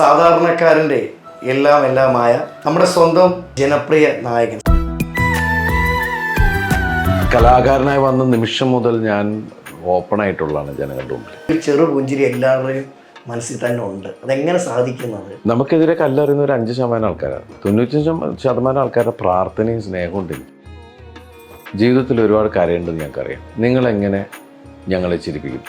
സാധാരണക്കാരന്റെ എല്ലാം എല്ലാമായ നമ്മുടെ സ്വന്തം ജനപ്രിയ നായകൻ. കലാകാരനായി വന്ന നിമിഷം മുതൽ ഞാൻ ഓപ്പൺ ആയിട്ടുള്ളതാണ് ജനങ്ങളുടെ മുമ്പിൽ. ഒരു ചെറു പുഞ്ചിരി എല്ലാവരുടെയും മനസ്സിൽ തന്നെ ഉണ്ട്. അതെങ്ങനെ സാധിക്കുന്നത്? നമുക്കെതിരെ കല്ലെറിയുന്ന ഒരു അഞ്ച് ശതമാനം ആൾക്കാരാണ്. തൊണ്ണൂറ്റഞ്ച് ശതമാ- ശതമാനം ആൾക്കാരുടെ പ്രാർത്ഥനയും സ്നേഹവും ഉണ്ട് ജീവിതത്തിൽ ഒരുപാട് കരയുണ്ടെന്ന് ഞങ്ങൾക്കറിയാം. നിങ്ങളെങ്ങനെ ഞങ്ങളെ ചിരിപ്പിക്കും?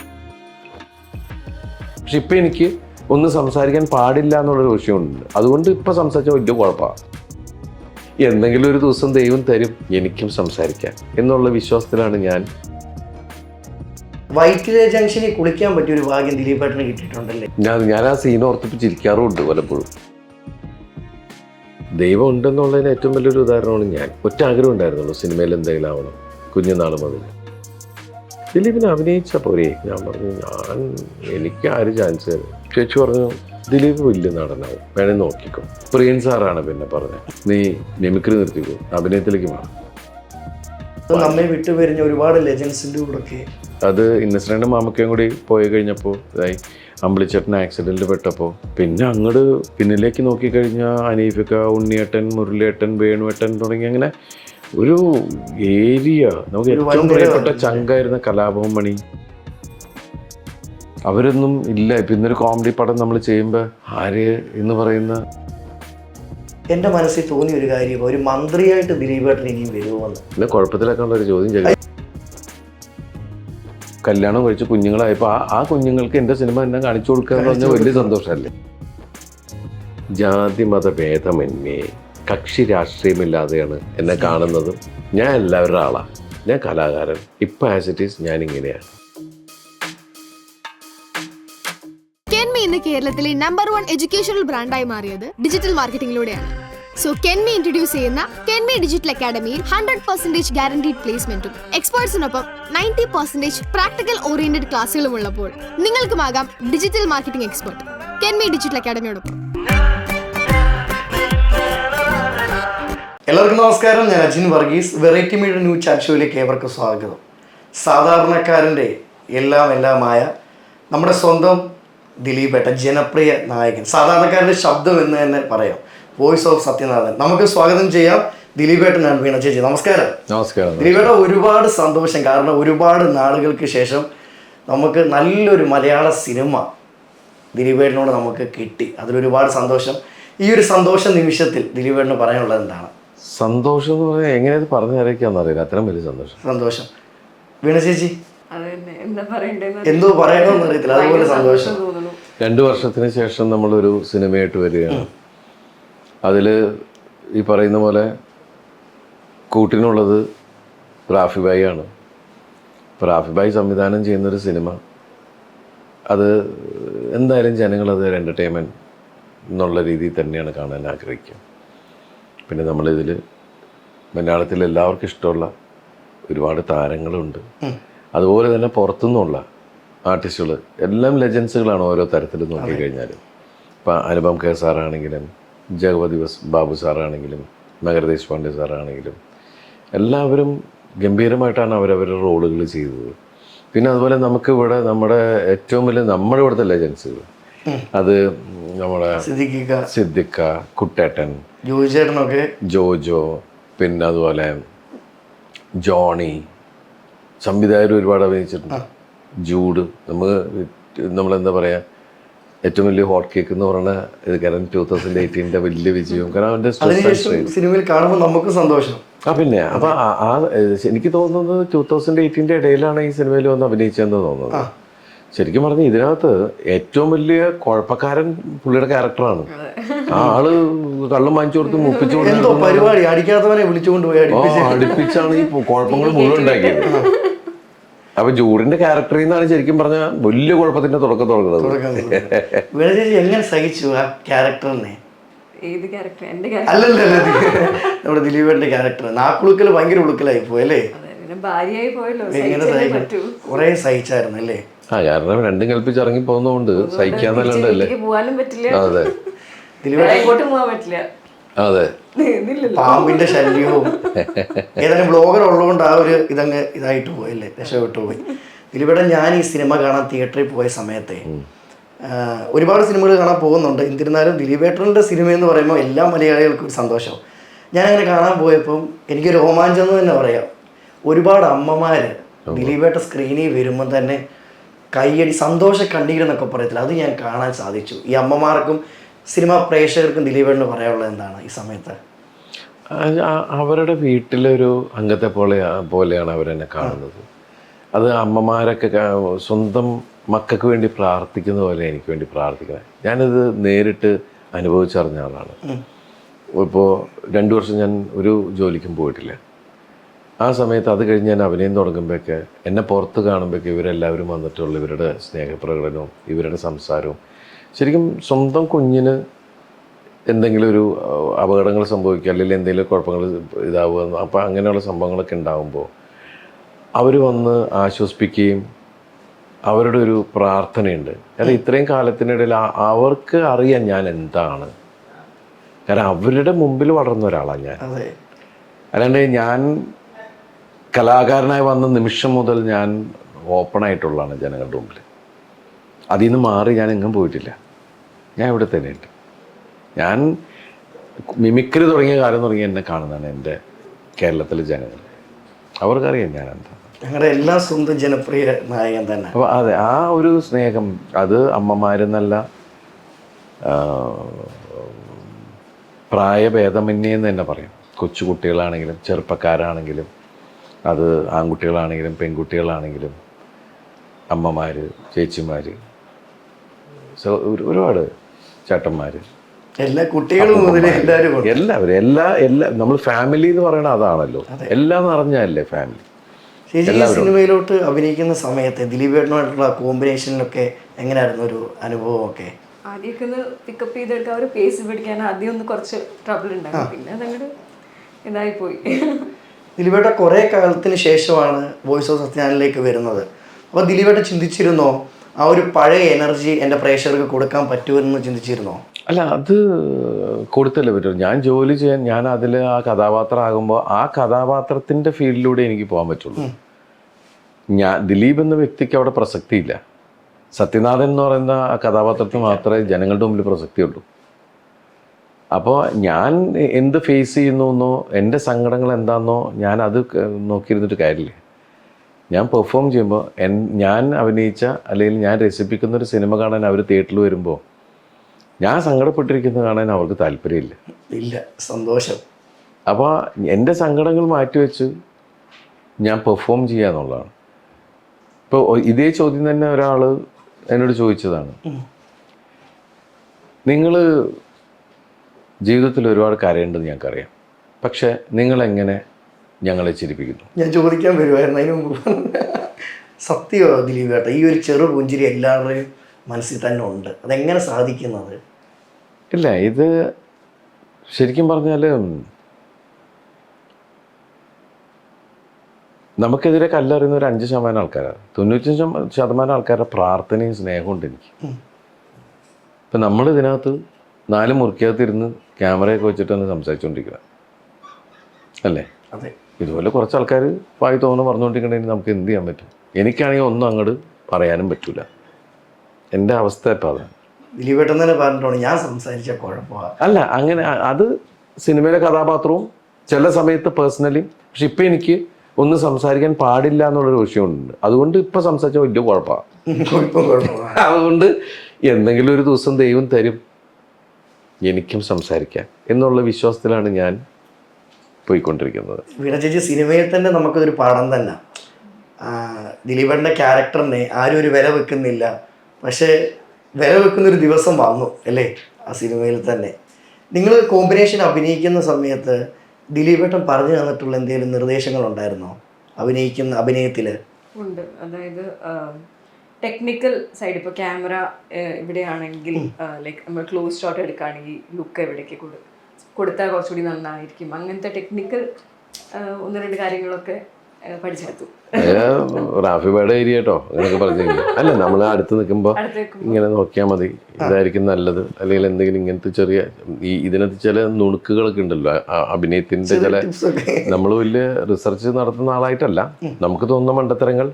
പക്ഷെ ഇപ്പം എനിക്ക് ഒന്നും സംസാരിക്കാൻ പാടില്ല എന്നുള്ളൊരു വിഷയമുണ്ട്. അതുകൊണ്ട് ഇപ്പം സംസാരിച്ച വലിയ കുഴപ്പമാണ് എന്തെങ്കിലും ഒരു ദിവസം ദൈവം തരും എനിക്കും സംസാരിക്കാൻ എന്നുള്ള വിശ്വാസത്തിലാണ് ഞാൻ. വൈറ്റിലെ ജംഗ്ഷനിൽ കുളിക്കാൻ പറ്റിയ ഒരു ഭാഗ്യം ദിലീപേട്ടന് കിട്ടിയിട്ടുണ്ടല്ലേ? ഞാൻ ഞാൻ ആ സീൻ ഓർത്തിട്ട് ചിരിക്കാറുമുണ്ട് പലപ്പോഴും. ദൈവം ഉണ്ടെന്നുള്ളതിന് ഏറ്റവും വലിയൊരു ഉദാഹരണമാണ് ഞാൻ. ഒറ്റ ആഗ്രഹം ഉണ്ടായിരുന്നുള്ളൂ സിനിമയിൽ എന്തെങ്കിലും ആവണം. കുഞ്ഞുനാൾ മുതൽ ദിലീപിനെ അഭിനയിച്ച പോരെ ഞാൻ പറഞ്ഞു ഞാൻ എനിക്ക് ആര് ചാൻസ് തരും? ചേച്ചി പറഞ്ഞു ദിലീപ് വലിയ നടനാവും വേണേ നോക്കിക്കോ. പ്രിയൻ സാറാണ് പിന്നെ പറഞ്ഞത് നീ മിമിക്രി നിർത്തിക്കോ അഭിനയത്തിലേക്ക് മാറും നമ്മെ വിട്ടുപിരിഞ്ഞ ഒരുപാട് ലെജൻസിന്റെ കൂടെ അത് ഇന്നസെന്റ് മാമക്കയും കൂടി പോയി കഴിഞ്ഞപ്പോൾ ഇതായി അമ്പിളിച്ചേട്ടൻ ആക്സിഡന്റിൽ പെട്ടപ്പോൾ പിന്നെ അങ്ങോട്ട് പിന്നിലേക്ക് നോക്കിക്കഴിഞ്ഞാൽ അനീഫിക്ക ഉണ്ണിയേട്ടൻ മുരളിയേട്ടൻ വേണുവേട്ടൻ തുടങ്ങി അങ്ങനെ ഒരു ഏരിയ നമുക്ക് ഏറ്റവും പ്രിയപ്പെട്ട? ചങ്കായിരുന്ന കലാഭവൻ മണി. അവരൊന്നും ഇല്ല. ഇപ്പം ഇന്നൊരു കോമഡി പടം നമ്മൾ ചെയ്യുമ്പോൾ ആര് എന്ന് പറയുന്ന എന്റെ മനസ്സിൽ തോന്നിയ ഒരു കാര്യം ഒരു മന്ത്രിയായിട്ട് ദിലീപേട്ടൻ ഇനിയും വരുമോന്ന്. പിന്നെ കുഴപ്പത്തിലൊക്കെ ഉള്ള ഒരു ചോദ്യം ചെയ്യാം. കല്യാണം കഴിച്ച് കുഞ്ഞുങ്ങളായപ്പോൾ ആ ആ കുഞ്ഞുങ്ങൾക്ക് എന്റെ സിനിമ എന്നെ കാണിച്ചു കൊടുക്കുക എന്ന് പറഞ്ഞാൽ വലിയ സന്തോഷമല്ലേ ജാതി മത ഭേദമന്യേ. കക്ഷി രാഷ്ട്രീയമില്ലാതെയാണ് എന്നെ കാണുന്നതും ഞാൻ എല്ലാവരുടെ ആളാണ് ഞാൻ കലാകാരൻ. ഇപ്പം ആസ് ഇറ്റ് ഈസ് ഞാൻ ഇങ്ങനെയാണ് കെൻമി ഇന്ന് കേരളത്തിലെ നമ്പർ വൺ എഡ്യൂക്കേഷണൽ ബ്രാൻഡായി മാറിയത് ഡിജിറ്റൽ മാർക്കറ്റിംഗിലൂടെയാണ് സോ കെൻമി ഇൻട്രൊഡ്യൂസ് ചെയ്യുന്ന കെൻമി ഡിജിറ്റൽ അക്കാഡമിയിൽ ഹൺഡ്രഡ് പെർസെന്റേജ് ഗ്യാരണ്ടീഡ് പ്ലേസ്മെന്റും എക്സ്പേർട്സിനൊപ്പം നയന്റി പെർസെന്റേജ് പ്രാക്ടിക്കൽ ഓറിയന്റഡ് ക്ലാസ്സുകളും ഉള്ളപ്പോൾ നിങ്ങൾക്കുമാകാം digital marketing expert Kenmi digital അക്കാഡമിയോടൊപ്പം എല്ലാവർക്കും നമസ്കാരം. ഞാൻ Ajin Varghese. Variety media new chat ഷോയിലേക്ക് ഏവർക്കും സ്വാഗതം. സാധാരണക്കാരന്റെ എല്ലാം എല്ലാമായ നമ്മുടെ സ്വന്തം ദിലീപേട്ട ജനപ്രിയ നായകൻ സാധാരണക്കാരന്റെ ശബ്ദം എന്ന് തന്നെ പറയാം. Voice of Sathyanathan. നമുക്ക് സ്വാഗതം ചെയ്യാം ദിലീപേട്ടനാണ് വീണ ചേച്ചി. നമസ്കാരം. നമസ്കാരം. ദിലീപേട്ട ഒരുപാട് സന്തോഷം. കാരണം ഒരുപാട് നാളുകൾക്ക് ശേഷം നമുക്ക് നല്ലൊരു മലയാള സിനിമ ദിലീപേട്ടനോട് നമുക്ക് കിട്ടി. അതിലൊരുപാട് സന്തോഷം. ഈ ഒരു സന്തോഷ നിമിഷത്തിൽ ദിലീപേട്ടന് പറയാനുള്ളത് എന്താണ്? സന്തോഷം എന്ന് പറഞ്ഞാൽ എങ്ങനെ ഇത് പറഞ്ഞു അറിയിക്കാന്ന് അറിയില്ല അത്രയും വലിയ സന്തോഷം. സന്തോഷം. വീണ ചേച്ചി? എന്താ പറയണമെന്ന് അറിയത്തില്ല. അതുപോലെ സന്തോഷം. രണ്ടു വർഷത്തിന് ശേഷം നമ്മളൊരു സിനിമയായിട്ട് വരികയാണ്. അതിൽ ഈ പറയുന്ന പോലെ കൂട്ടിനുള്ളത് റാഫി ബായി ആണ് ഇപ്പോൾ റാഫി ബായി സംവിധാനം ചെയ്യുന്നൊരു സിനിമ. അത് എന്തായാലും ജനങ്ങളത് എന്റർടൈൻമെന്റ് എന്നുള്ള രീതിയിൽ തന്നെയാണ് കാണാൻ ആഗ്രഹിക്കുക. പിന്നെ നമ്മളിതിൽ മലയാളത്തിൽ എല്ലാവർക്കും ഇഷ്ടമുള്ള ഒരുപാട് താരങ്ങളുണ്ട്. അതുപോലെ തന്നെ പുറത്തുനിന്നുള്ള ആർട്ടിസ്റ്റുകൾ എല്ലാം ലെജൻസുകളാണ് ഓരോ തരത്തിൽ നോക്കിക്കഴിഞ്ഞാൽ ഇപ്പം അനുപം കെ സാറാണെങ്കിലും ജഗപതി ബസ് ബാബു സാറാണെങ്കിലും നഗരദേശ് പാണ്ഡെ സാറാണെങ്കിലും എല്ലാവരും ഗംഭീരമായിട്ടാണ് അവരവരുടെ റോളുകൾ ചെയ്തത്. പിന്നെ അതുപോലെ നമുക്ക് ഇവിടെ നമ്മുടെ ഏറ്റവും വലിയ നമ്മുടെ ഇവിടുത്തെ ലെജൻസുകൾ അത് നമ്മുടെ സിദ്ദിഖ കുട്ടേട്ടൻ ജോയിച്ചേട്ടനൊക്കെ? ജോജോ പിന്നെ അതുപോലെ ജോണി സംവിധായകർ ഒരുപാട് അഭിനയിച്ചിട്ടുണ്ട്. ജൂഡ് നമുക്ക് നമ്മളെന്താ പറയാ ഏറ്റവും വലിയ ഹോട്ട് കേക്ക് എന്ന് പറഞ്ഞ ഇത് കാരണം ടൂ തൗസൻഡ് എയ്റ്റീന്റെ വലിയ വിജയവും. കാരണം അവന്റെ സിനിമയിൽ കാണുമ്പോൾ നമുക്ക് സന്തോഷം. ആ പിന്നെ. അപ്പൊ ആ- ആ എനിക്ക് തോന്നുന്നത് ടൂ തൗസൻഡ് എയ്റ്റീന്റെ ഇടയിലാണ് ഈ സിനിമയിൽ വന്ന് അഭിനയിച്ചതെന്ന് തോന്നുന്നത്. ശരിക്കും പറഞ്ഞാൽ ഇതിനകത്ത് ഏറ്റവും വലിയ കുഴപ്പക്കാരൻ പുള്ളിയുടെ ക്യാരക്ടറാണ്. ആ ആൾ കള്ളം വാങ്ങിച്ചു കൊടുത്ത് മുപ്പിച്ചു എന്തോ പരിപാടി? അടിക്കാത്തവനെ വിളിച്ചുകൊണ്ട് പോയി അടുപ്പിച്ചാണ് ഈ കുഴപ്പങ്ങൾ മുഴുവൻ ഉണ്ടാക്കിയത്. അപ്പൊ ജൂറിന്റെ ക്യാരക്ടറിൽ നിന്നാണ് ശരിക്കും പറഞ്ഞ വലിയ കുഴപ്പത്തിന്റെ തുടക്കം തുടങ്ങുന്നത്. എങ്ങനെ സഹിച്ചു ആ ക്യാരക്ടറിനെ ഏത് ക്യാരക്ടർ എന്റെ ക്യാരക്ടർ അല്ലല്ല നമ്മുടെ ദിലീപേട്ടന്റെ ക്യാരക്ടർ നാക്കുളുക്കൽ ഭയങ്കര ഉളുക്കലായി പോയി അല്ലേ? കുറെ സഹിച്ചായിരുന്നു അല്ലേ? ആ കാരണം രണ്ടും കൽപ്പിച്ച് ഇറങ്ങി പോകുന്നതുകൊണ്ട് സഹിക്കാന്നല്ലാണ്ടല്ലേ പോകാനും പറ്റില്ല. അതെ. ദിലീപേട്ടൻ എങ്ങോട്ടും പോകാൻ പറ്റില്ല. അതെ. പാമ്പിന്റെ ശല്യവും. ഏതായാലും ബ്ലോഗർ ഉള്ളതുകൊണ്ട് ആ ഒരു ഇതങ്ങ് ഇതായിട്ട് പോയല്ലേ രക്ഷപ്പെട്ടു പോയി. ദിലീപേട്ടൻ ഞാൻ ഈ സിനിമ കാണാൻ തിയേറ്ററിൽ പോയ സമയത്തെ ഒരുപാട് സിനിമകൾ കാണാൻ പോകുന്നുണ്ട്. എന്നിരുന്നാലും ദിലീപേട്ടന്റെ സിനിമ എന്ന് പറയുമ്പോൾ എല്ലാ മലയാളികൾക്കും ഒരു സന്തോഷം. ഞാനങ്ങനെ കാണാൻ പോയപ്പം എനിക്ക് രോമാഞ്ചം എന്ന് തന്നെ പറയാം. ഒരുപാട് അമ്മമാർ ദിലീപേട്ട സ്ക്രീനിൽ വരുമ്പോൾ തന്നെ കയ്യടി സന്തോഷ കണ്ണീരെന്നൊക്കെ പറയത്തില്ല. അത് ഞാൻ കാണാൻ സാധിച്ചു. ഈ അമ്മമാർക്കും സിനിമാ പ്രേക്ഷകർക്കും ദിലീപേട്ടന് പറയാനുള്ളത് എന്താണ് ഈ സമയത്ത്? അവരുടെ വീട്ടിലൊരു അംഗത്തെ പോലെ പോലെയാണ് അവരെന്നെ കാണുന്നത്. അത് അമ്മമാരൊക്കെ സ്വന്തം മക്കൾക്ക് വേണ്ടി പ്രാർത്ഥിക്കുന്ന പോലെ എനിക്ക് വേണ്ടി പ്രാർത്ഥിക്കണം ഞാനിത് നേരിട്ട് അനുഭവിച്ചറിഞ്ഞ ആളാണ്. ഇപ്പോൾ രണ്ടു വർഷം ഞാൻ ഒരു ജോലിക്കും പോയിട്ടില്ല. ആ സമയത്ത് അത് കഴിഞ്ഞ് ഞാൻ അഭിനയം തുടങ്ങുമ്പോഴൊക്കെ എന്നെ പുറത്ത് കാണുമ്പോഴൊക്കെ ഇവരെല്ലാവരും വന്നിട്ടുള്ള ഇവരുടെ സ്നേഹപ്രകടനവും ഇവരുടെ സംസാരവും ശരിക്കും സ്വന്തം കുഞ്ഞിന് എന്തെങ്കിലും ഒരു അപകടങ്ങൾ സംഭവിക്കുക അല്ലെങ്കിൽ എന്തെങ്കിലും കുഴപ്പങ്ങൾ ഇതാവുക അപ്പോൾ അങ്ങനെയുള്ള സംഭവങ്ങളൊക്കെ ഉണ്ടാകുമ്പോൾ അവർ വന്ന് ആശ്വസിപ്പിക്കുകയും അവരുടെ ഒരു പ്രാർത്ഥനയുണ്ട്. കാരണം ഇത്രയും കാലത്തിനിടയിൽ അവർക്ക് അറിയാം ഞാൻ എന്താണ്? കാരണം അവരുടെ മുമ്പിൽ വളർന്ന ഒരാളാണ് ഞാൻ. അല്ലാണ്ട് ഞാൻ കലാകാരനായി വന്ന നിമിഷം മുതൽ ഞാൻ ഓപ്പണായിട്ടുള്ളതാണ് ജനങ്ങളുടെ മുമ്പിൽ. അതിൽ നിന്ന് മാറി ഞാൻ എങ്ങും പോയിട്ടില്ല. ഞാൻ ഇവിടെ തന്നെയുണ്ട്. ഞാൻ മിമിക്രി തുടങ്ങിയ കാലം തുടങ്ങി എന്നെ കാണുന്നതാണ് എന്റെ കേരളത്തിലെ ജനങ്ങൾ. അവർക്കറിയാം ഞാൻ എന്താ ഞങ്ങളുടെ എല്ലാ സ്വന്തം ജനപ്രിയ നായകൻ തന്നെ. അപ്പോൾ അതെ ആ ഒരു സ്നേഹം അത് അമ്മമാരെന്നല്ല പ്രായഭേദമന്യേ എന്ന് തന്നെ പറയാം. കൊച്ചു കുട്ടികളാണെങ്കിലും ചെറുപ്പക്കാരാണെങ്കിലും അത് ആൺകുട്ടികളാണെങ്കിലും പെൺകുട്ടികളാണെങ്കിലും അമ്മമാർ ചേച്ചിമാർ ഒരുപാട് ചേട്ടന്മാർ എല്ലാ കുട്ടികളും മുതൽ എല്ലാവരും എല്ലാ എല്ലാ നമ്മൾ ഫാമിലി എന്ന് പറയുന്നത് അതാണല്ലോ. എല്ലാം നിറഞ്ഞല്ലേ ഫാമിലി ചേച്ചി സിനിമയിലോട്ട് അഭിനയിക്കുന്ന സമയത്ത് ദിലീപേട്ടനുമായിട്ടുള്ള കോമ്പിനേഷനിലൊക്കെ എങ്ങനെയായിരുന്നു ഒരു അനുഭവമൊക്കെ? ആദ്യമൊക്കെ ഒന്ന് പിക്കപ്പ് ചെയ്തെടുക്കാൻ ഒരു പേസ് പിടിക്കാൻ ആദ്യം ഒന്ന് കുറച്ച് ട്രബിൾ ഉണ്ടാകും പിന്നെ അതങ്ങോട്ട് ഇതായി പോയി. ദിലീപേട്ട കുറേ കാലത്തിന് ശേഷമാണ് വോയിസ് ഓഫ് സത്യാനിലേക്ക് വരുന്നത്. അപ്പോൾ ദിലീപേട്ട ചിന്തിച്ചിരുന്നോ ആ ഒരു പഴയ എനർജി എന്റെ പ്രേക്ഷകർക്ക് കൊടുക്കാൻ പറ്റുമെന്ന് ചിന്തിച്ചിരുന്നോ? അല്ല അത് കൊടുത്തല്ലേ പറ്റും ഞാൻ ജോലി ചെയ്യാൻ ഞാൻ അതിൽ ആ കഥാപാത്രം ആകുമ്പോൾ ആ കഥാപാത്രത്തിന്റെ ഫീൽഡിലൂടെ എനിക്ക് പോകാൻ പറ്റുള്ളൂ. ഞാൻ ദിലീപ് എന്ന വ്യക്തിക്ക് അവിടെ പ്രസക്തിയില്ല. സത്യനാഥൻ എന്ന് പറയുന്ന ആ കഥാപാത്രത്തിന് മാത്രമേ ജനങ്ങളുടെ മുമ്പിൽ പ്രസക്തിയുള്ളൂ. അപ്പോൾ ഞാൻ എന്ത് ഫേസ് ചെയ്യുന്നു എന്നോ എന്റെ സങ്കടങ്ങൾ എന്താണെന്നോ ഞാൻ അത് നോക്കിയിരുന്നിട്ട് കാര്യമില്ല. ഞാൻ പെർഫോം ചെയ്യുമ്പോൾ എൻ ഞാൻ അഭിനയിച്ച അല്ലെങ്കിൽ ഞാൻ രസിപ്പിക്കുന്ന ഒരു സിനിമ കാണാൻ അവർ തിയേറ്ററിൽ വരുമ്പോൾ ഞാൻ സങ്കടപ്പെട്ടിരിക്കുന്നത് കാണാൻ അവർക്ക് താല്പര്യമില്ല. ഇല്ല സന്തോഷം. അപ്പോൾ എന്റെ സങ്കടങ്ങൾ മാറ്റിവെച്ച് ഞാൻ പെർഫോം ചെയ്യുക എന്നുള്ളതാണ്. ഇപ്പോൾ ഇതേ ചോദ്യം തന്നെ ഒരാൾ എന്നോട് ചോദിച്ചതാണ്. നിങ്ങൾ ജീവിതത്തിൽ ഒരുപാട് കരയേണ്ടത് ഞങ്ങൾക്കറിയാം. പക്ഷേ നിങ്ങളെങ്ങനെ ഞങ്ങളെ ചിരിപ്പിക്കുന്നു. ഞാൻ ചോദിക്കാൻ വരുമായിരുന്നു അതിന് മുമ്പ് സത്യമോ ദിലീപ് ഏട്ടാ ഈ ഒരു ചെറു പുഞ്ചിരി എല്ലാവരുടെയും മനസ്സിൽ തന്നെ ഉണ്ട്. അതെങ്ങനെ സാധിക്കുന്നത്? ഇല്ല ഇത് ശരിക്കും പറഞ്ഞാൽ നമുക്കെതിരെ കല്ലെറിയുന്ന ഒരു അഞ്ച് ശതമാനം ആൾക്കാരാണ്. തൊണ്ണൂറ്റഞ്ച് ശതമാ- ശതമാനം ആൾക്കാരുടെ പ്രാർത്ഥനയും സ്നേഹവും ഉണ്ട് എനിക്ക്. ഇപ്പം നമ്മൾ ഇതിനകത്ത് നാല് മുറിക്കകത്തിരുന്ന് ക്യാമറയൊക്കെ വെച്ചിട്ടാണ് സംസാരിച്ചുകൊണ്ടിരിക്കുന്നത് അല്ലേ? അതെ. ഇതുപോലെ കുറച്ച് ആൾക്കാർ വായി തോന്നുന്നു പറഞ്ഞുകൊണ്ടിരിക്കണമെങ്കിൽ നമുക്ക് എന്ത് ചെയ്യാൻ പറ്റും? എനിക്കാണെങ്കിൽ ഒന്നും അങ്ങോട്ട് പറയാനും പറ്റൂല. എന്റെ അവസ്ഥ ഇപ്പം അതാണ്. ദിലീപേട്ടൻ തന്നെ പറഞ്ഞിട്ടുണ്ട് ഞാൻ സംസാരിച്ച കുഴപ്പമാണ് അല്ല അങ്ങനെ അത് സിനിമയിലെ കഥാപാത്രവും ചില സമയത്ത് പേഴ്സണലി പക്ഷെ ഇപ്പം എനിക്ക് ഒന്നും സംസാരിക്കാൻ പാടില്ല എന്നുള്ളൊരു വിഷയമുണ്ട്. അതുകൊണ്ട് ഇപ്പം സംസാരിച്ച വലിയ കുഴപ്പമാണ് കുഴപ്പം കുഴപ്പമാണ് അതുകൊണ്ട് എന്തെങ്കിലും ഒരു ദിവസം ദൈവം തരും എനിക്കും സംസാരിക്കാൻ എന്നുള്ള വിശ്വാസത്തിലാണ് ഞാൻ പോയിക്കൊണ്ടിരിക്കുന്നത്. വീണ ചേച്ചി സിനിമയിൽ തന്നെ നമുക്കൊരു പാഠം തന്നെ. ദിലീപന്റെ ക്യാരക്ടറിനെ ആരും ഒരു വില വെക്കുന്നില്ല. പക്ഷേ വില വെക്കുന്ന ഒരു ദിവസം വന്നു അല്ലേ? ആ സിനിമയിൽ തന്നെ. നിങ്ങൾ കോമ്പിനേഷൻ അഭിനയിക്കുന്ന സമയത്ത് ദിലീപേട്ടൻ പറഞ്ഞു തന്നിട്ടുള്ള എന്തെങ്കിലും നിർദ്ദേശങ്ങൾ ഉണ്ടായിരുന്നോ അഭിനയിക്കുന്ന അഭിനയത്തിൽ ഉണ്ട്. അതായത് ടെക്നിക്കൽ സൈഡ് ഇപ്പോൾ ക്യാമറ ഇവിടെയാണെങ്കിൽ ലൈക്ക് നമ്മൾ ക്ലോസ് ഷോട്ട് എടുക്കുകയാണെങ്കിൽ ലുക്ക് എവിടേക്ക് കൊടു കൊടുത്താൽ കുറച്ചുകൂടി നന്നായിരിക്കും. അങ്ങനത്തെ ടെക്നിക്കൽ ഒന്ന് രണ്ട് കാര്യങ്ങളൊക്കെ പഠിച്ചെടുത്തു. റാഫിബയുടെ ഏരിയ കേട്ടോ അങ്ങനെയൊക്കെ പറഞ്ഞു അല്ല നമ്മൾ അടുത്ത് നിൽക്കുമ്പോൾ ഇങ്ങനെ നോക്കിയാൽ മതി. ഇതായിരിക്കും നല്ലത്. അല്ലെങ്കിൽ എന്തെങ്കിലും ഇങ്ങനത്തെ ചെറിയ ഈ ഇതിനകത്ത് ചില നുണുക്കുകളൊക്കെ ഉണ്ടല്ലോ അഭിനയത്തിന്റെ ചില നമ്മൾ വലിയ റിസർച്ച് നടത്തുന്ന ആളായിട്ടല്ല. നമുക്ക് തോന്നുന്ന മണ്ടത്തരങ്ങൾ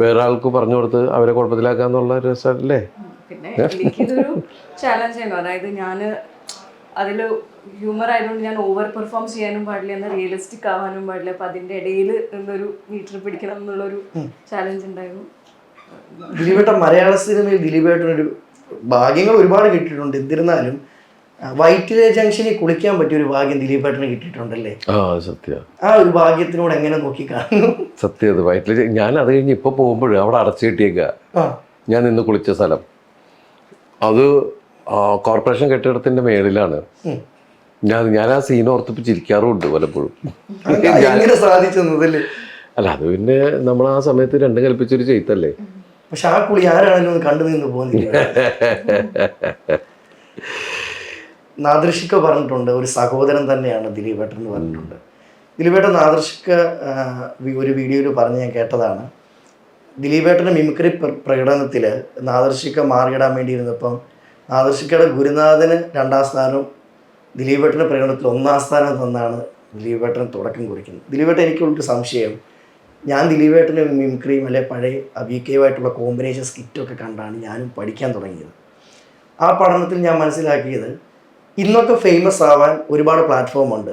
വേറെ ആൾക്ക് പറഞ്ഞു കൊടുത്ത് അവരെ കുഴപ്പത്തിലാക്കാന്നുള്ള രസമല്ലേ? പിന്നെ എനിക്കിതൊരു ചാലഞ്ച് ആയിരുന്നു. അതായത് ഞാൻ അതിൽ ഹ്യൂമർ ആയതുകൊണ്ട് ഞാൻ ഓവർ പെർഫോം ചെയ്യാനും പാടില്ല എന്നാൽ റിയലിസ്റ്റിക് ആവാനും പാടില്ല. അപ്പൊ അതിന്റെ ഇടയിൽ നിന്നൊരു മീറ്റർ പിടിക്കണം എന്നുള്ളൊരു ചാലഞ്ച് ഉണ്ടായിരുന്നു. ദിലീപേട്ട മലയാള സിനിമയിൽ ദിലീപേട്ടനൊരു ഭാഗ്യങ്ങൾ ഒരുപാട് കിട്ടിയിട്ടുണ്ട്. എന്നിരുന്നാലും വൈറ്റിലെ ജംഗ്ഷനിൽ കുളിക്കാൻ പറ്റിയ ഒരു ഭാഗ്യം ദിലീപേട്ടന് കിട്ടിയിട്ടുണ്ടല്ലേ? ആ സത്യ. ആ ഒരു ഭാഗ്യത്തിനോട് എങ്ങനെ നോക്കി കാണുന്നു? സത്യം അത് വൈറ്റിലെ ഞാൻ അത് കഴിഞ്ഞ് ഇപ്പോൾ പോകുമ്പോൾ അവിടെ അടച്ചു കിട്ടിയേക്കുക ആ. ഞാൻ നിന്ന് കുളിച്ച സ്ഥലം. അത് കോർപ്പറേഷൻ കെട്ടിടത്തിന്റെ മേളിലാണ്. ഞാൻ ഞാൻ ആ സീൻ ഓർത്തിപ്പ് ചിരിക്കാറുമുണ്ട് പലപ്പോഴും സാധിച്ചെന്നതല്ലേ അല്ല അത് പിന്നെ നമ്മൾ ആ സമയത്ത് രണ്ടും കൽപ്പിച്ചൊരു ചെയ്ത്തല്ലേ? പക്ഷെ ആ കുളി ആരാണെന്ന് കണ്ടു നിന്ന് പോകുന്നില്ല നാദൃശിക്ക പറഞ്ഞിട്ടുണ്ട് ഒരു സഹോദരൻ തന്നെയാണ് ദിലീപേട്ടൻ എന്ന് പറഞ്ഞിട്ടുണ്ട്. ദിലീപേട്ടൻ നാദൃശിക്ക ഒരു വീഡിയോയിൽ പറഞ്ഞ് ഞാൻ കേട്ടതാണ്. ദിലീപേട്ടന്റെ മിമിക്രി പ്ര- പ്രകടനത്തിൽ നാദർശിക്ക മാറിയിടാൻ വേണ്ടിയിരുന്നപ്പം നാദർശിക്കയുടെ ഗുരുനാഥന് രണ്ടാം സ്ഥാനവും ദിലീപേട്ടന്റെ പ്രകടനത്തിൽ ഒന്നാം സ്ഥാനം തന്നാണ് ദിലീപേട്ടൻ തുടക്കം കുറിക്കുന്നത്. ദിലീപേട്ടൻ എനിക്കുള്ളൊരു സംശയം. ഞാൻ ദിലീപേട്ടന്റെ മിമിക്രിയും അല്ലെ പഴയ അബിക്കയുമായിട്ടുള്ള കോമ്പിനേഷൻ സ്കിറ്റൊക്കെ കണ്ടാണ് ഞാനും പഠിക്കാൻ തുടങ്ങിയത്. ആ പഠനത്തിൽ ഞാൻ മനസ്സിലാക്കിയത് ഇന്നൊക്കെ ഫേമസ് ആവാൻ ഒരുപാട് പ്ലാറ്റ്ഫോം ഉണ്ട്.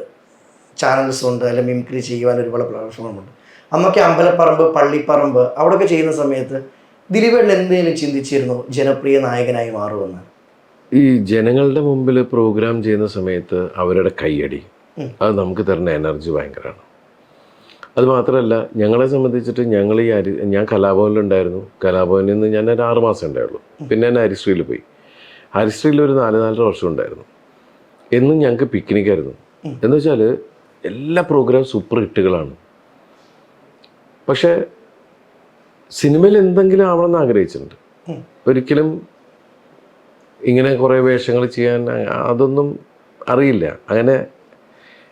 ചാനൽസ് ഉണ്ട് അല്ലെ മിമിക്രി ചെയ്യുവാൻ ഒരുപാട് പ്ലാറ്റ്ഫോം ഉണ്ട്. അന്നൊക്കെ അമ്പലപ്പറമ്പ് പള്ളിപ്പറമ്പ് അവിടെയൊക്കെ ചെയ്യുന്ന സമയത്ത് ദിലീപേട്ടൻ എന്തെങ്കിലും ചിന്തിച്ചിരുന്നു? ജനപ്രിയ നായകനായി മാറുമെന്ന്. ഈ ജനങ്ങളുടെ മുമ്പിൽ പ്രോഗ്രാം ചെയ്യുന്ന സമയത്ത് അവരുടെ കൈയടി അത് നമുക്ക് തരുന്ന എനർജി ഭയങ്കരമാണ് അത് മാത്രമല്ല ഞങ്ങളെ സംബന്ധിച്ചിട്ട് ഞങ്ങൾ ഈ അരി ഞാൻ കലാഭവനിലുണ്ടായിരുന്നു. കലാഭവനിൽ നിന്ന് ഞാൻ ഒരു ആറ് മാസം ഉണ്ടായുള്ളൂ. പിന്നെ ഞാൻ ഹരിശ്രീയിൽ പോയി. ഹരിശ്രീയിൽ ഒരു നാല് നാലര വർഷം ഉണ്ടായിരുന്നു. എന്നും ഞങ്ങൾക്ക് പിക്നിക്കായിരുന്നു എന്ന് വെച്ചാൽ എല്ലാ പ്രോഗ്രാം സൂപ്പർ ഹിറ്റുകളാണ് പക്ഷേ സിനിമയിൽ എന്തെങ്കിലും ആവണമെന്ന് ആഗ്രഹിച്ചിട്ടുണ്ട്. ഒരിക്കലും ഇങ്ങനെ കുറേ വേഷങ്ങൾ ചെയ്യാൻ അതൊന്നും അറിയില്ല. അങ്ങനെ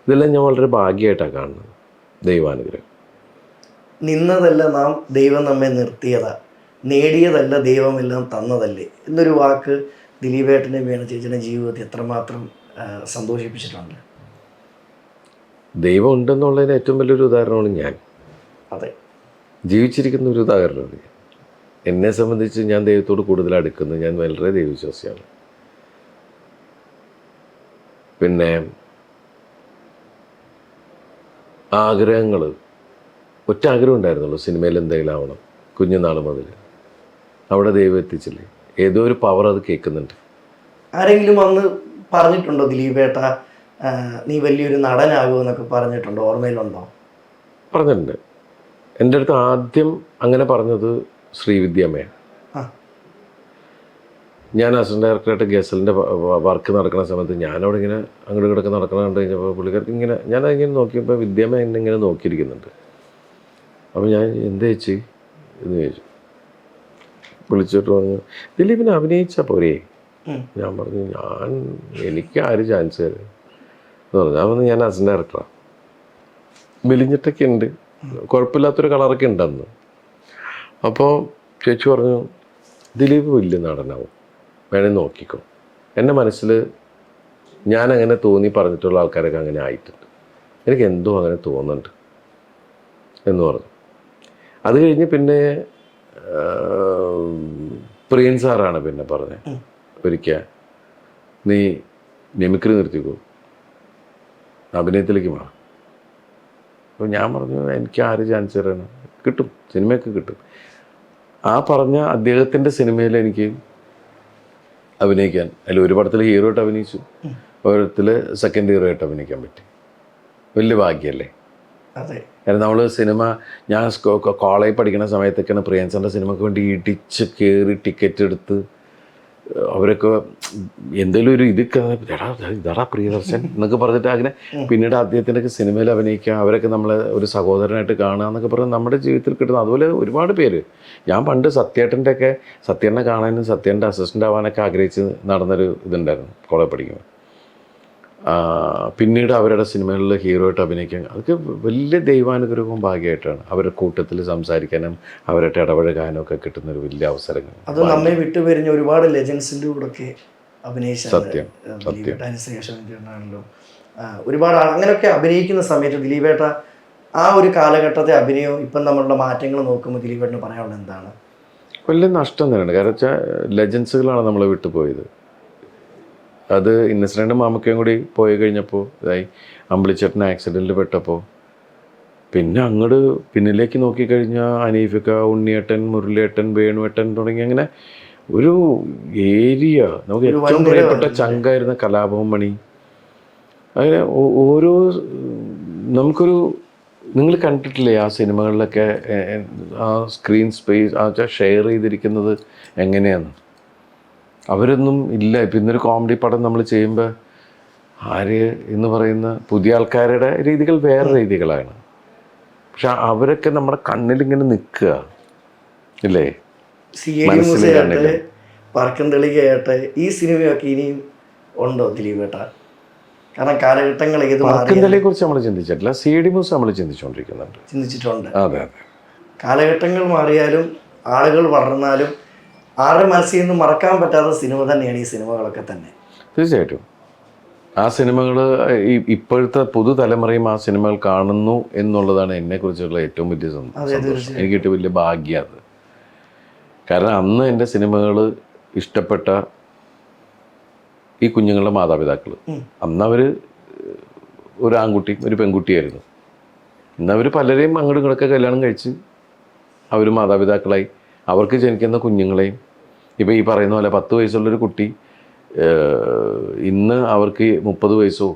ഇതെല്ലാം ഞാൻ വളരെ ഭാഗ്യമായിട്ടാണ് കാണുന്നത്. ദൈവാനുഗ്രഹം. നിന്നതല്ല നാം ദൈവം നമ്മെ നിർത്തിയതാ. നേടിയതല്ല ദൈവമെല്ലാം തന്നതല്ലേ? എന്നൊരു വാക്ക് ദിലീപേട്ടനെ വീണ ചേച്ചിയുടെ ജീവിതത്തിൽ എത്രമാത്രം സന്തോഷിപ്പിച്ചിട്ടുണ്ട്. ദൈവം ഉണ്ടെന്നുള്ളതിന് ഏറ്റവും വലിയൊരു ഉദാഹരണമാണ് ഞാൻ. അതെ. ജീവിച്ചിരിക്കുന്ന ഒരു ഉദാഹരണമാണ് ഞാൻ. എന്നെ സംബന്ധിച്ച് ഞാൻ ദൈവത്തോട് കൂടുതൽ അടുക്കുന്നത് ഞാൻ വളരെ ദൈവവിശ്വാസിയാണ്. പിന്നെ ആഗ്രഹങ്ങൾ ഒറ്റ ആഗ്രഹം ഉണ്ടായിരുന്നുള്ളൂ സിനിമയിൽ എന്തെങ്കിലും ആവണം കുഞ്ഞുനാൾ മുതൽ അവിടെ ദൈവം എത്തിച്ചില്ലേ? ഏതോ ഒരു പവർ അത് കേൾക്കുന്നുണ്ട്. ആരെങ്കിലും വന്ന് പറഞ്ഞിട്ടുണ്ടോ ദിലീപേട്ട ഏട്ട നീ വലിയൊരു നടനാകുമെന്നൊക്കെ പറഞ്ഞിട്ടുണ്ടോ? ഓർമ്മയിലുണ്ടോ? പറഞ്ഞിട്ടുണ്ട്. എന്റെ അടുത്ത് ആദ്യം അങ്ങനെ പറഞ്ഞത് ശ്രീവിദ്യമ്മയാണ് ആ. ഞാൻ അസിസ്റ്റന്റ് ഡയറക്ടറായിട്ട് ഗസലിന്റെ വർക്ക് നടക്കുന്ന സമയത്ത് ഞാനവിടെ ഇങ്ങനെ അങ്ങോട്ട് ഇങ്ങോട്ടൊക്കെ നടക്കണ കണ്ടു കഴിഞ്ഞപ്പോൾ പുള്ളിക്കാർക്ക് ഇങ്ങനെ ഞാൻ ഇങ്ങനെ നോക്കിയപ്പോൾ വിദ്യാമ എന്നെ ഇങ്ങനെ നോക്കിയിരിക്കുന്നുണ്ട്. അപ്പോൾ ഞാൻ എന്ത് ചേച്ചി? എന്ന് ചോദിച്ചു. വിളിച്ചിട്ട് പറഞ്ഞു ദിലീപിനെ അഭിനയിച്ചാൽ പോരേ? ഞാൻ പറഞ്ഞു ഞാൻ എനിക്ക് ആര് ചാൻസ് തരും? എന്ന് പറഞ്ഞു. ഞാൻ പറഞ്ഞു ഞാൻ അസിസ്റ്റന്റ് ഡയറക്ടറാണ് മെലിഞ്ഞിട്ടൊക്കെ ഉണ്ട്. കുഴപ്പമില്ലാത്തൊരു കളറൊക്കെ ഉണ്ടെന്ന്. അപ്പോൾ ചേച്ചി പറഞ്ഞു ദിലീപ് വലിയ നടനാവും. വേണേ നോക്കിക്കോ. എന്റെ മനസ്സിൽ ഞാൻ അങ്ങനെ തോന്നി പറഞ്ഞിട്ടുള്ള ആൾക്കാരൊക്കെ അങ്ങനെ ആയിട്ടുണ്ട്. എനിക്ക് എന്തോ അങ്ങനെ തോന്നുന്നുണ്ട് എന്ന് പറഞ്ഞു. അത് കഴിഞ്ഞ് പിന്നെ പ്രിയൻ സാറാണ് പിന്നെ പറഞ്ഞത് ഒരിക്കൽ നീ മിമിക്രി നിർത്തിക്കോ. അഭിനയത്തിലേക്ക് മാറും അപ്പോൾ ഞാൻ പറഞ്ഞു എനിക്ക് ആര് ചാൻസ് തരാണ് കിട്ടും സിനിമയൊക്കെ കിട്ടും. ആ പറഞ്ഞ അദ്ദേഹത്തിന്റെ സിനിമയിൽ എനിക്ക് അഭിനയിക്കാൻ അതിൽ ഒരു പടത്തിൽ ഹീറോ ആയിട്ട് അഭിനയിച്ചു. ഒരിടത്തിൽ സെക്കൻഡ് ഹീറോ ആയിട്ട് അഭിനയിക്കാൻ പറ്റി. വലിയ ഭാഗ്യമല്ലേ അതെ. കാരണം നമ്മൾ സിനിമ ഞാൻ കോളേജ് പഠിക്കുന്ന സമയത്തൊക്കെയാണ് പ്രിയൻസറിന്റെ സിനിമയ്ക്ക് വേണ്ടി ഇടിച്ച് കയറി ടിക്കറ്റ് എടുത്ത് അവരൊക്കെ എന്തെങ്കിലും ഒരു ഇത് ഇതാ പ്രിയദർശൻ എന്നൊക്കെ പറഞ്ഞിട്ട് അങ്ങനെ പിന്നീട് അദ്ദേഹത്തിന്റെ ഒക്കെ സിനിമയിൽ അഭിനയിക്കുക അവരൊക്കെ നമ്മളെ ഒരു സഹോദരനായിട്ട് കാണുക എന്നൊക്കെ പറഞ്ഞ് നമ്മുടെ ജീവിതത്തിൽ കിട്ടുന്ന അതുപോലെ ഒരുപാട് പേര്. ഞാൻ പണ്ട് സത്യേട്ടന്റെ ഒക്കെ സത്യേട്ടനെ കാണാനും സത്യേട്ടന്റെ അസിസ്റ്റന്റ് ആവാനൊക്കെ ആഗ്രഹിച്ച് നടന്നൊരു ഇതുണ്ടായിരുന്നു കോളേജ് പഠിക്കുമ്പോൾ. പിന്നീട് അവരുടെ സിനിമകളിൽ ഹീറോ ആയിട്ട് അഭിനയിക്കാൻ അതൊക്കെ വലിയ ദൈവാനുഗ്രഹവും ഭാഗ്യമായിട്ടാണ്. അവരുടെ കൂട്ടത്തിൽ സംസാരിക്കാനും അവരായിട്ട് ഇടപഴകാനും ഒക്കെ കിട്ടുന്ന ഒരു വലിയ അവസരങ്ങൾ. അത് നമ്മെ വിട്ടുപിരിഞ്ഞ ഒരുപാട് ലെജൻസിന്റെ കൂടെ ഒക്കെ അഭിനയിച്ച സത്യം, സത്യം. ആണല്ലോ ഒരുപാട് അങ്ങനെയൊക്കെ അഭിനയിക്കുന്ന സമയത്ത് ദിലീപേട്ട ആ ഒരു കാലഘട്ടത്തെ അഭിനയവും ഇപ്പം നമ്മളുടെ മാറ്റങ്ങൾ നോക്കുമ്പോൾ ദിലീപേട്ടന് പറയാനുള്ളത് എന്താണ്? വലിയ നഷ്ടം തന്നെയാണ്. കാരണം വെച്ചാൽ ലെജൻസുകളാണ് നമ്മളെ വിട്ടു പോയത് അത് ഇന്നസെന്റ് മാമക്കയും കൂടി പോയി കഴിഞ്ഞപ്പോൾ ഇതായി അമ്പിളിച്ചേട്ടൻ ആക്സിഡന്റിൽ പെട്ടപ്പോൾ പിന്നെ അങ്ങോട്ട് പിന്നിലേക്ക് നോക്കിക്കഴിഞ്ഞാൽ അനീഫിക്ക ഉണ്ണിയേട്ടൻ മുരളിയേട്ടൻ വേണുവേട്ടൻ തുടങ്ങി അങ്ങനെ ഒരു ഏരിയ നമുക്ക് ഏറ്റവും പ്രിയപ്പെട്ട. ചങ്കായിരുന്ന കലാഭവൻ മണി അങ്ങനെ ഓരോ നമുക്കൊരു നിങ്ങൾ കണ്ടിട്ടില്ലേ ആ സിനിമകളിലൊക്കെ ആ സ്ക്രീൻ സ്പേസ് ആ ഷെയർ ചെയ്തിരിക്കുന്നത് എങ്ങനെയാണ് അവരൊന്നും ഇല്ല. ഇപ്പം ഇന്നൊരു കോമഡി പടം നമ്മൾ ചെയ്യുമ്പോൾ ആര് എന്ന് പറയുന്ന പുതിയ ആൾക്കാരുടെ രീതികൾ വേറെ രീതികളാണ്. പക്ഷെ അവരൊക്കെ നമ്മുടെ കണ്ണിലിങ്ങനെ നിൽക്കുക. ഇല്ലേ? സി എ ഡി മനസ്സിൽ മൂസയാകട്ടെ കണ്ടില്ല. പറക്കം തെളികയാകട്ടെ ഈ സിനിമയൊക്കെ ഇനിയും ഉണ്ടോ ദിലീപേട്ട കാരണം കാലഘട്ടങ്ങൾ ഏത് മാറി പാർക്കിന്തലയെ കുറിച്ച് നമ്മൾ ചിന്തിച്ചിട്ടില്ല. സി ഡി മൂസ് നമ്മൾ ചിന്തിച്ചുകൊണ്ടിരിക്കുന്നുണ്ട് ചിന്തിച്ചിട്ടുണ്ട്. അതെ അതെ. കാലഘട്ടങ്ങൾ മാറിയാലും ആളുകൾ വളർന്നാലും ആരുടെ മനസ്സിൽ നിന്ന് മറക്കാൻ പറ്റാത്ത സിനിമ തന്നെയാണ് ഈ സിനിമകളൊക്കെ തന്നെ. തീർച്ചയായിട്ടും. ആ സിനിമകൾ ഇപ്പോഴത്തെ പുതുതലമുറയും ആ സിനിമകൾ കാണുന്നു എന്നുള്ളതാണ് എന്നെക്കുറിച്ചുള്ള ഏറ്റവും വലിയ സന്തോഷം. എനിക്ക് ഏറ്റവും വലിയ ഭാഗ്യം അത്. കാരണം അന്ന് എന്റെ സിനിമകൾ ഇഷ്ടപ്പെട്ട ഈ കുഞ്ഞുങ്ങളുടെ മാതാപിതാക്കൾ അന്ന് അവർ ഒരു ആൺകുട്ടി ഒരു പെൺകുട്ടിയായിരുന്നു. ഇന്ന് അവർ പലരെയും അങ്ങോട്ടും ഇങ്ങോട്ടൊക്കെ കല്യാണം കഴിച്ച് അവർ മാതാപിതാക്കളായി. അവർക്ക് ജനിക്കുന്ന കുഞ്ഞുങ്ങളെയും. ഇപ്പോൾ ഈ പറയുന്ന പോലെ പത്ത് വയസ്സുള്ളൊരു കുട്ടി ഇന്ന് അവർക്ക് മുപ്പത് വയസ്സോ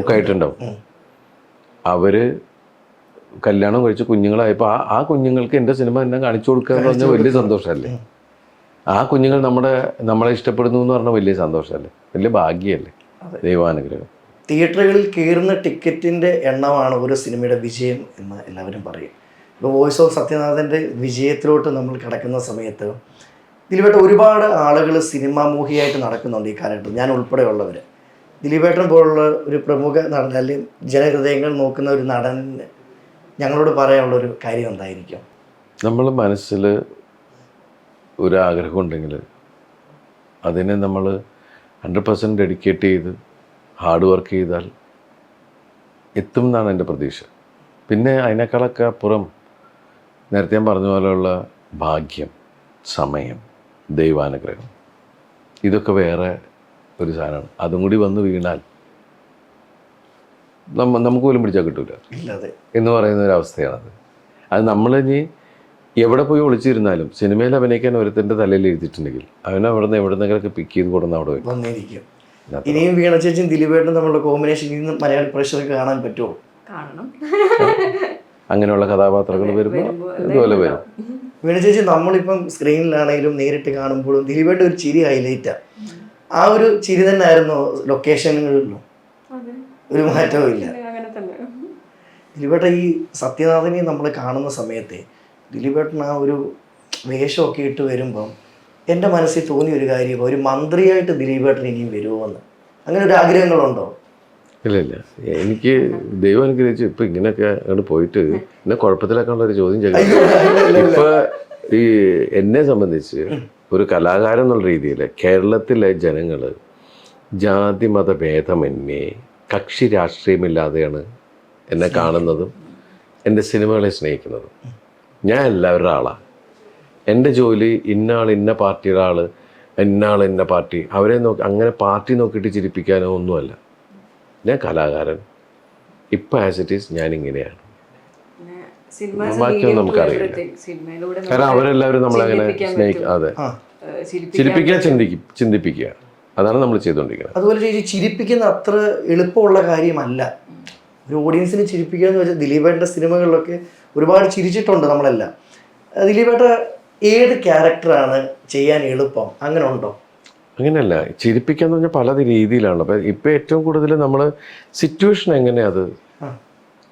ഒക്കെ ആയിട്ടുണ്ടാവും. അവർ അവർ കല്യാണം കഴിച്ച് കുഞ്ഞുങ്ങളായപ്പോൾ ആ ആ കുഞ്ഞുങ്ങൾക്ക് എന്റെ സിനിമ എന്നെ കാണിച്ചു കൊടുക്കുക എന്ന് പറഞ്ഞാൽ വലിയ സന്തോഷമല്ലേ? ആ കുഞ്ഞുങ്ങൾ നമ്മുടെ നമ്മളെ ഇഷ്ടപ്പെടുന്നു എന്ന് പറഞ്ഞാൽ വലിയ സന്തോഷമല്ലേ? വലിയ ഭാഗ്യമല്ലേ? ദൈവാനുഗ്രഹം. തിയേറ്ററുകളിൽ കയറുന്ന ടിക്കറ്റിന്റെ എണ്ണമാണ് ഒരു സിനിമയുടെ വിജയം എന്ന് എല്ലാവരും പറയും. വോയിസ് ഓഫ് സത്യനാഥന്റെ വിജയത്തിലോട്ട് നമ്മൾ കിടക്കുന്ന സമയത്ത് ദിലീപേട്ടൻ ഒരുപാട് ആളുകൾ സിനിമാ മോഹിയായിട്ട് നടക്കുന്നുണ്ട് ഈ കാലഘട്ടത്തിൽ. ഞാൻ ഉൾപ്പെടെയുള്ളവർ ദിലീപേട്ടൻ പോലുള്ള ഒരു പ്രമുഖ നടൻ അല്ലെങ്കിൽ ജനഹൃദയങ്ങൾ നോക്കുന്ന ഒരു നടൻ ഞങ്ങളോട് പറയാനുള്ള ഒരു കാര്യം എന്തായിരിക്കും? നമ്മൾ മനസ്സിൽ ഒരാഗ്രഹം ഉണ്ടെങ്കിൽ അതിനെ നമ്മൾ ഹൺഡ്രഡ് പെർസെന്റ് ഡെഡിക്കേറ്റ് ചെയ്ത് ഹാർഡ് വർക്ക് ചെയ്താൽ എത്തും എന്നാണ് എന്റെ പ്രതീക്ഷ. പിന്നെ അതിനേക്കാളൊക്കെ അപ്പുറം നേരത്തെ ഞാൻ പറഞ്ഞ പോലെയുള്ള ഭാഗ്യം സമയം ദൈവാനുഗ്രഹം ഇതൊക്കെ വേറെ ഒരു സാധനമാണ്. അതും കൂടി വന്ന് വീണാൽ നമ്മ നമുക്ക് പോലും പിടിച്ചാൽ കിട്ടൂല. ഇല്ലാതെ എന്ന് പറയുന്ന ഒരു അവസ്ഥയാണത്. അത് നമ്മൾ ഇനി എവിടെ പോയി ഒളിച്ചിരുന്നാലും സിനിമയിൽ അഭിനയിക്കാൻ ഒരുത്തിന്റെ തലയിൽ എഴുതിയിട്ടുണ്ടെങ്കിൽ അവൻ അവിടെ നിന്ന് എവിടെ നിന്നൊക്കെ പിക്ക് ചെയ്ത് കൊടുന്ന് അവിടെ വന്നിരിക്കും. ഇനിയും വീണ ചേച്ചിയും ദിലീപേട്ടനും തമ്മിലുള്ള കോമ്പിനേഷൻ ഇന്ന് മലയാളി പ്രേക്ഷകർക്ക് കാണാൻ പറ്റുമോ? കാണണം. അങ്ങനെയുള്ള കഥാപാത്രങ്ങൾ വരുമ്പോൾ ഇതുപോലെ വരും. വീണ ചേച്ചി നമ്മളിപ്പം സ്ക്രീനിലാണെങ്കിലും നേരിട്ട് കാണുമ്പോഴും ദിലീപേട്ട ഒരു ചിരി ഹൈലൈറ്റാണ് ആ. ഒരു ചിരി തന്നെ ആയിരുന്നു ലൊക്കേഷനുകളിലും ഒരു മാറ്റവും ഇല്ല. അങ്ങനെ തന്നെ. ദിലീപേട്ട ഈ സത്യനാഥനെ നമ്മൾ കാണുന്ന സമയത്തെ ദിലീപേട്ടൻ ആ ഒരു വേഷമൊക്കെ ഇട്ട് വരുമ്പം എന്റെ മനസ്സിൽ തോന്നിയ ഒരു കാര്യം ഒരു മന്ത്രിയായിട്ട് ദിലീപേട്ടൻ ഇനിയും വരുമോ എന്ന്. അങ്ങനെ ഒരു ആഗ്രഹങ്ങളുണ്ടോ? ഇല്ല ഇല്ല എനിക്ക് ദൈവം അനുഗ്രഹിച്ച്. ഇപ്പൊ ഇങ്ങനെയൊക്കെ അങ്ങോട്ട് പോയിട്ട് എന്നെ കുഴപ്പത്തിലാക്കാനുള്ള ഒരു ചോദ്യം ചെയ്യുന്നത് ഇപ്പൊ ഈ എന്നെ സംബന്ധിച്ച് ഒരു കലാകാരൻ എന്നുള്ള രീതിയിൽ കേരളത്തിലെ ജനങ്ങൾ ജാതി മത ഭേദമന്യേ കക്ഷി രാഷ്ട്രീയമില്ലാതെയാണ് എന്നെ കാണുന്നതും എന്റെ സിനിമകളെ സ്നേഹിക്കുന്നതും. ഞാൻ എല്ലാവരുടെ ആളാണ് എന്റെ ജോലി ഇന്നാൾ ഇന്ന പാർട്ടിയുടെ ആൾ ഇന്നാൾ ഇന്ന പാർട്ടി. അവരെ നോക്കി അങ്ങനെ പാർട്ടി നോക്കിയിട്ട് ചിരിപ്പിക്കാനോ ഒന്നുമല്ല. ഞാൻ കലാകാരൻ. ഇപ്പം ആസ് ഇറ്റ് ഈസ് ഞാൻ ഇങ്ങനെയാണ് ബാക്കിയൊന്നും നമുക്കറിയില്ല. സിനിമയിലൂടെ കാരണം അവരെല്ലാവരും നമ്മളങ്ങനെ സ്നേഹിക്കുക സ്നേഹിക്കും അതെ. ചിരിപ്പിക്കുക ചിന്തിക്കും ചിന്തിപ്പിക്കുക. അതാണ് നമ്മൾ ചെയ്തുകൊണ്ടിരിക്കുന്നത്. അതുപോലെ ചേച്ചി ചിരിപ്പിക്കുന്ന അത്ര എളുപ്പമുള്ള കാര്യമല്ല. ഒരു ഓഡിയൻസിനെ ചിരിപ്പിക്കുക എന്ന് വെച്ചാൽ ദിലീപേട്ടന്റെ സിനിമകളിലൊക്കെ ഒരുപാട് ചിരിച്ചിട്ടുണ്ട് നമ്മളെല്ലാം. ദിലീപേട്ട ഏത് ക്യാരക്ടറാണ് ചെയ്യാൻ എളുപ്പം? അങ്ങനെ ഉണ്ടോ? അങ്ങനെയല്ല ചിരിപ്പിക്കാന്ന് പറഞ്ഞാൽ പല രീതിയിലാണ്. അപ്പം ഇപ്പം ഏറ്റവും കൂടുതൽ നമ്മൾ സിറ്റുവേഷൻ എങ്ങനെയാ അത്? ആ.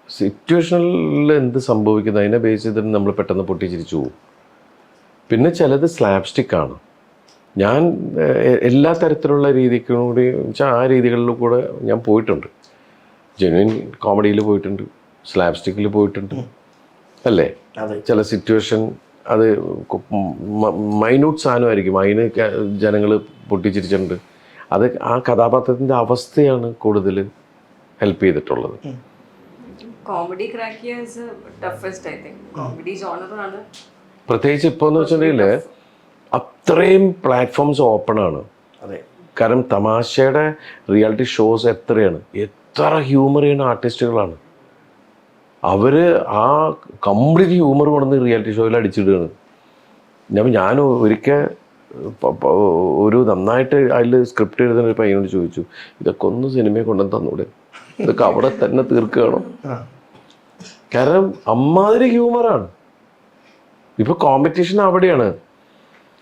സിറ്റുവേഷനിൽ എന്ത് സംഭവിക്കുന്നത് അതിനെ ബേസ് ചെയ്തിട്ട് നമ്മൾ പെട്ടെന്ന് പൊട്ടിച്ചിരിച്ചു പോകും പിന്നെ ചിലത് സ്ലാപ്സ്റ്റിക് ആണ്. ഞാൻ എല്ലാ തരത്തിലുള്ള രീതിക്കും കൂടി വെച്ചാൽ ആ രീതികളിൽ കൂടെ ഞാൻ പോയിട്ടുണ്ട്. ജെനുവിൻ കോമഡിയിൽ പോയിട്ടുണ്ട്. സ്ലാപ്സ്റ്റിക്കിൽ പോയിട്ടുണ്ട്. അല്ലേ? ചില സിറ്റുവേഷൻ അത് മൈന്യൂട്ട് സാധനമായിരിക്കും അതിന് ജനങ്ങൾ പൊട്ടിച്ചിരിച്ചിട്ടുണ്ട്. അത് ആ കഥാപാത്രത്തിന്റെ അവസ്ഥയാണ് കൂടുതൽ ഹെൽപ്പ് ചെയ്തിട്ടുള്ളത്. Comedy crack toughest I think comedy ജോണറാണ് പ്രത്യേകിച്ച് ഇപ്പോൾ എന്ന് വെച്ചിട്ടുണ്ടെങ്കിൽ അത്രയും പ്ലാറ്റ്ഫോംസ് ഓപ്പൺ ആണ്. അതെ. കാരണം തമാശയുടെ റിയാലിറ്റി ഷോസ് എത്രയാണ്? എത്ര ഹ്യൂമർ ചെയ്യുന്ന ആർട്ടിസ്റ്റുകളാണ് അവർ ആ കംപ്ലീറ്റ് ഹ്യൂമർ കൊണ്ടുവന്ന് റിയാലിറ്റി ഷോയിൽ അടിച്ചിടുകയാണ്. ഞാൻ ഞാൻ ഒരിക്കൽ ഒരു നന്നായിട്ട് അതിൽ സ്ക്രിപ്റ്റ് എഴുതുന്ന ഒരു പയ്യനോട് ചോദിച്ചു ഇതൊക്കെ ഒന്ന് സിനിമയെ കൊണ്ടുവന്ന് തന്നൂടെ? ഇതൊക്കെ അവിടെ തന്നെ തീർക്കുകയാണോ? കാരണം അമ്മാതിരി ഹ്യൂമറാണ് ഇപ്പൊ കോമ്പറ്റീഷൻ അവിടെയാണ്.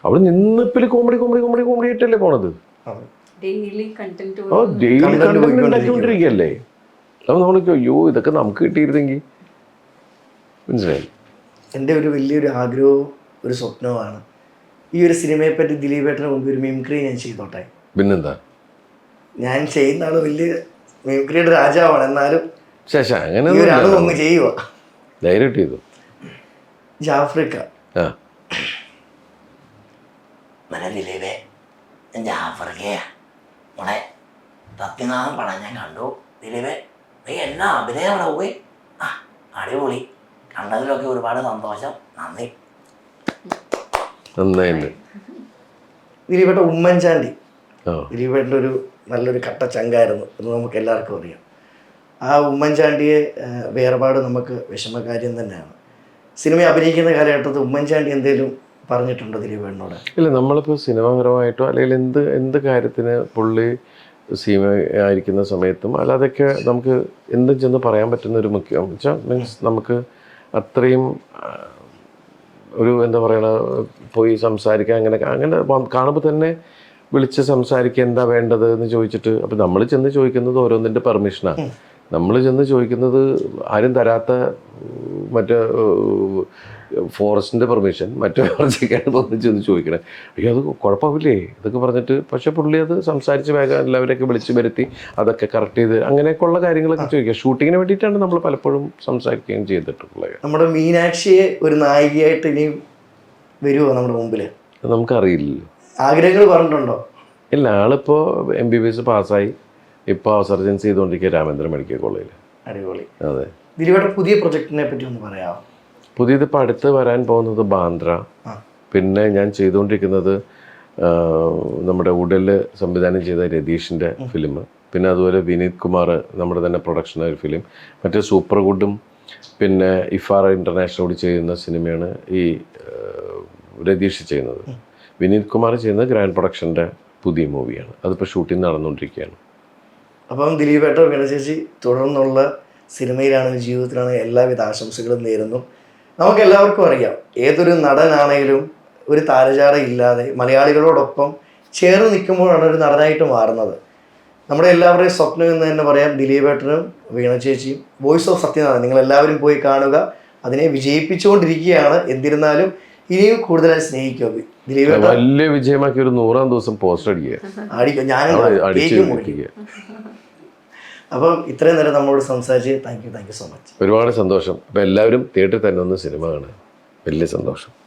അവിടെ നിന്നിപ്പിൽ കോമഡി കോമഡി കോമഡി കോമഡി ആയിട്ടല്ലേ പോണത്? Daily content oh daily Content content പോയിക്കൊണ്ടിരിക്കുകയാണ്. ഉണ്ടാക്കിക്കൊണ്ടിരിക്കുകയല്ലേ? അപ്പൊ നമ്മൾക്ക് അയ്യോ ഇതൊക്കെ നമുക്ക് കിട്ടിയിരുന്നെങ്കിൽ മനസ്സിലായി? എന്റെ ഒരു വലിയൊരു ആഗ്രഹവും ഒരു സ്വപ്നവുമാണ്. ഈ ഒരു സിനിമയെ പറ്റി ദിലീപേട്ടന് മുമ്പ് ഒരു മിമിക്രി ഞാൻ ചെയ്തോട്ടെ. പിന്നെന്താ? ഞാൻ ചെയ്യുന്ന ആൾ വലിയ മിമിക്രിയുടെ രാജാവാണ്. എന്നാലും ശേഷം അങ്ങനെ ഒരാൾ ഒന്ന് ചെയ്യുക ധൈര്യമായിട്ട് ചെയ്തു ജാഫ്രിക്ക. മോനെ ദിലീപേ ജാഫർക്കയാ മോളെ സത്യനാഥൻ പടം ഞാൻ കണ്ടു. ദിലീപേ നീ എന്നാ അഭിനയം പോയി. ആ അടിപൊളി. കണ്ടതിലൊക്കെ ഒരുപാട് സന്തോഷം. നന്ദി. ദിലീപേട്ട ഉമ്മൻചാണ്ടി. ആ. ദിലീപേട്ടന്റെ ഒരു നല്ലൊരു കട്ട ചങ്കായിരുന്നു എന്ന് നമുക്ക് എല്ലാവർക്കും അറിയാം. ആ ഉമ്മൻചാണ്ടിയെ വേർപാട് നമുക്ക് വിഷമകാര്യം തന്നെയാണ്. സിനിമ അഭിനയിക്കുന്ന കാലഘട്ടത്തിൽ ഉമ്മൻചാണ്ടി എന്തെങ്കിലും പറഞ്ഞിട്ടുണ്ടോ ദിലീപേട്ടനോട്? ഇല്ല നമ്മളിപ്പോൾ സിനിമാപരമായിട്ടോ അല്ലെങ്കിൽ എന്ത് എന്ത് കാര്യത്തിന് പുള്ളി സിനിമ ആയിരിക്കുന്ന സമയത്തും അല്ലാതൊക്കെ നമുക്ക് എന്തും ചെന്ന് പറയാൻ പറ്റുന്ന ഒരു മുഖ്യം. വെച്ചാൽ മീൻസ് നമുക്ക് അത്രയും ഒരു എന്താ പറയണ പോയി സംസാരിക്കാം അങ്ങനെ അങ്ങനെ കാണുമ്പോൾ തന്നെ വിളിച്ച് സംസാരിക്കുക എന്താ വേണ്ടത് എന്ന് ചോദിച്ചിട്ട് അപ്പം നമ്മൾ ചെന്ന് ചോദിക്കുന്നത് ഓരോന്നിന്റെ പെർമിഷനാണ് നമ്മൾ ചെന്ന് ചോദിക്കുന്നത് ആരും തരാത്ത മറ്റേ ഫോറസ്റ്റിന്റെ പെർമിഷൻ മറ്റേ ഫോറസ്റ്റൊക്കെയാണ് വന്ന് ചെന്ന് ചോദിക്കണേ. അയ്യോ അത് കുഴപ്പമില്ലേ ഇതൊക്കെ പറഞ്ഞിട്ട് പക്ഷെ പുള്ളി അത് സംസാരിച്ച് വേഗം എല്ലാവരെയൊക്കെ വിളിച്ച് വരുത്തി അതൊക്കെ കറക്റ്റ് ചെയ്ത് അങ്ങനെയൊക്കെയുള്ള കാര്യങ്ങളൊക്കെ ചോദിക്കുക. ഷൂട്ടിങ്ങിന് വേണ്ടിയിട്ടാണ് നമ്മൾ പലപ്പോഴും സംസാരിക്കുകയും ചെയ്തിട്ടുള്ളത്. നമ്മുടെ മീനാക്ഷിയെ ഒരു നായികയായിട്ട് ഇനിയും വരുമോ നമ്മുടെ മുമ്പിൽ? നമുക്കറിയില്ലല്ലോ. ആഗ്രഹങ്ങൾ പറഞ്ഞിട്ടുണ്ടോ? ഇല്ല ആളിപ്പോൾ എം ബി ബി എസ് പാസ്സായി. ഇപ്പോൾ സർജൻസ് ചെയ്തുകൊണ്ടിരിക്കുക രാമേന്ദ്ര മെഡിക്കൽ കോളേജിൽ അടിപൊളി. അതെ. ദിലീപേട്ട പുതിയ പ്രൊജക്ടിനെ പറ്റി ഒന്ന് പറയാമോ? പുതിയതിപ്പോൾ അടുത്ത് വരാൻ പോകുന്നത് ബാന്ദ്ര. പിന്നെ ഞാൻ ചെയ്തുകൊണ്ടിരിക്കുന്നത് നമ്മുടെ ഉടൽ സംവിധാനം ചെയ്ത രതീഷിന്റെ ഫിലിം പിന്നെ അതുപോലെ വിനീത് കുമാർ നമ്മുടെ തന്നെ പ്രൊഡക്ഷൻ ഒരു ഫിലിം മറ്റേ സൂപ്പർ ഗുഡും പിന്നെ ഇഫാർ ഇന്റർനാഷണൽ കൂടി ചെയ്യുന്ന സിനിമയാണ് ഈ രതീഷ് ചെയ്യുന്നത് വിനീത് കുമാർ ചെയ്യുന്നത് ഗ്രാൻഡ് പ്രൊഡക്ഷന്റെ പുതിയ മൂവിയാണ്. അതിപ്പോൾ ഷൂട്ടിംഗ് നടന്നുകൊണ്ടിരിക്കുകയാണ്. അപ്പം ദിലീപ് വീണ ചേച്ചി തുടർന്നുള്ള സിനിമയിലാണ് ജീവിതത്തിലാണെങ്കിലും എല്ലാവിധ ആശംസകളും നേരുന്നു. നമുക്ക് എല്ലാവർക്കും അറിയാം ഏതൊരു നടനാണെങ്കിലും ഒരു താരചാട ഇല്ലാതെ മലയാളികളോടൊപ്പം ചേർന്ന് നിൽക്കുമ്പോഴാണ് ഒരു നടനായിട്ട് മാറുന്നത്. നമ്മുടെ എല്ലാവരുടെയും സ്വപ്നം എന്ന് തന്നെ പറയാം ദിലീപേട്ടനും വീണ ചേച്ചിയും വോയിസ് ഓഫ് സത്യനാഥൻ നിങ്ങൾ എല്ലാവരും പോയി കാണുക. അതിനെ വിജയിപ്പിച്ചുകൊണ്ടിരിക്കുകയാണ്. എന്നിരുന്നാലും ഇനിയും കൂടുതൽ സ്നേഹിക്കുക ദിലീപ് വലിയ വിജയമാക്കി ഒരു നൂറാം ദിവസം പോസ്റ്റർ അടിക്കുക. അടിക്കുക ഞാൻ അപ്പം ഇത്രയും നേരം നമ്മളോട് സംസാരിച്ച് thank you thank you so much. ഒരുപാട് സന്തോഷം. അപ്പം എല്ലാവരും തിയേറ്ററിൽ തന്നെ ഒന്ന് സിനിമ കാണുക. വലിയ സന്തോഷം.